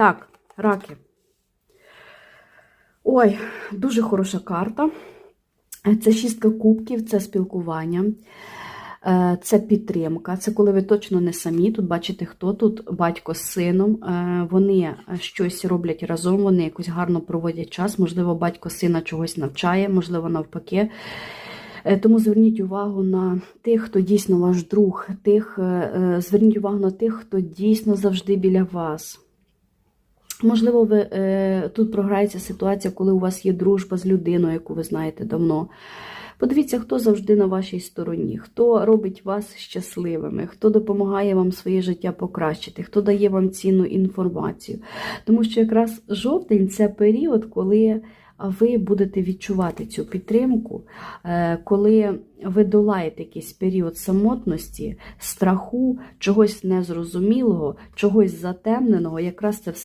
Так, раки. Ой, дуже хороша карта. Це шістка кубків, це спілкування, е, це підтримка. Це коли ви точно не самі. Тут бачите, хто тут батько з сином. Е, Вони щось роблять разом, вони якось гарно проводять час. Можливо, батько сина чогось навчає, можливо, навпаки. Е, Тому зверніть увагу на тих, хто дійсно ваш друг, тих, зверніть увагу на тих, хто дійсно завжди біля вас. Можливо, ви, е, тут програється ситуація, коли у вас є дружба з людиною, яку ви знаєте давно. Подивіться, хто завжди на вашій стороні, хто робить вас щасливими, хто допомагає вам своє життя покращити, хто дає вам цінну інформацію. Тому що якраз жовтень це період, коли ви будете відчувати цю підтримку, е, коли ви долаєте якийсь період самотності, страху, чогось незрозумілого, чогось затемненого, якраз це все.